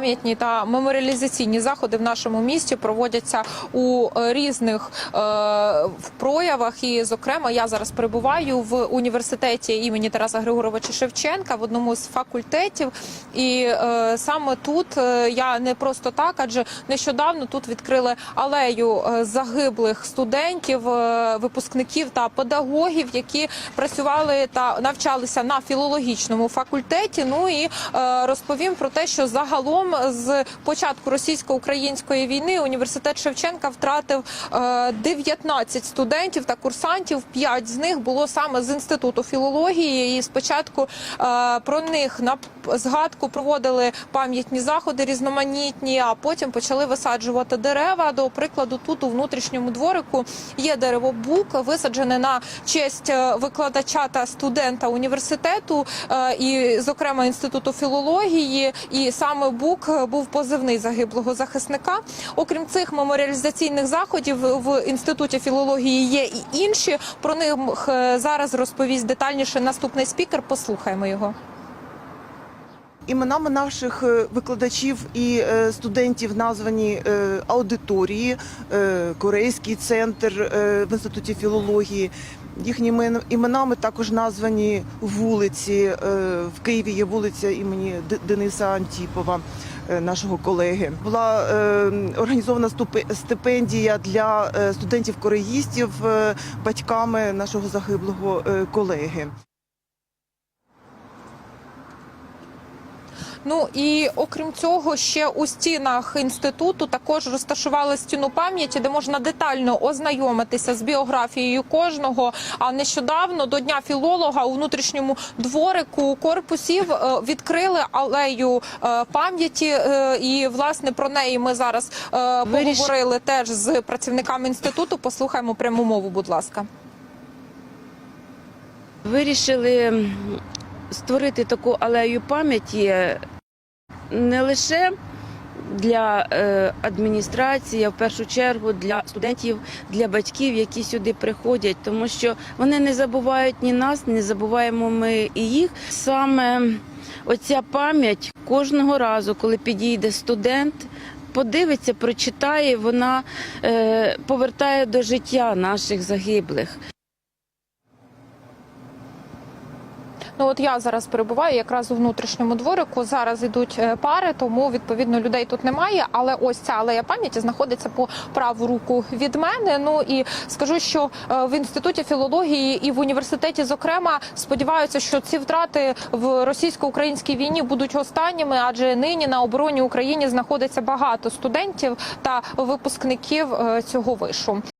Пам'ятні та меморіалізаційні заходи в нашому місті проводяться у е, різних е, проявах. І, зокрема, я зараз перебуваю в університеті імені Тараса Григоровича Шевченка в одному з факультетів. І е, саме тут е, я не просто так, адже нещодавно тут відкрили алею е, загиблих студентів, випускників та педагогів, які працювали та навчалися на філологічному факультеті. Ну і е, розповім про те, що загалом з початку російсько-української війни університет Шевченка втратив е, 19 студентів та курсантів. П'ять з них було саме з інституту філології. І спочатку е, про них на згадку проводили пам'ятні заходи різноманітні, а потім почали висаджувати дерева. До прикладу, тут у внутрішньому дворику є дерево бук, висаджене на честь е, викладача та студента університету, е, і, зокрема, інституту філології. І саме бук е, був позивний загиблого захисника. Окрім цих меморіалізаційних заходів в інституті філології є і інші. Про них е, зараз розповість детальніше наступний спікер. Послухаємо його. Іменами наших е, викладачів і е, студентів названі е, аудиторії, Корейський центр в інституті філології. Їхніми іменами також названі вулиці. В Києві є вулиця імені Дениса Антіпова, нашого колеги. Була організована стипендія для студентів-кореїстів батьками нашого загиблого колеги. Ну і окрім цього, ще у стінах інституту також розташували стіну пам'яті, де можна детально ознайомитися з біографією кожного. А нещодавно до дня філолога у внутрішньому дворику корпусів е, відкрили алею е, пам'яті, е, і власне про неї ми зараз поговорили теж з працівниками інституту. Послухаємо пряму мову, будь ласка. Вирішили створити таку алею пам'яті не лише для е, адміністрації, а в першу чергу для студентів, для батьків, які сюди приходять, тому що вони не забувають ні нас, не забуваємо ми і їх. Саме оця пам'ять кожного разу, коли підійде студент. Подивиться, прочитає, вона е, повертає до життя наших загиблих. Ну от я зараз перебуваю якраз у внутрішньому дворику. Зараз йдуть е, пари, тому відповідно людей тут немає. Але ось ця алея пам'яті знаходиться по праву руку від мене. Ну і скажу, що е, в інституті філології і в університеті, зокрема, сподіваються, що ці втрати в російсько-українській війні будуть останніми, адже нині на обороні України знаходиться багато студентів та випускників е, цього вишу.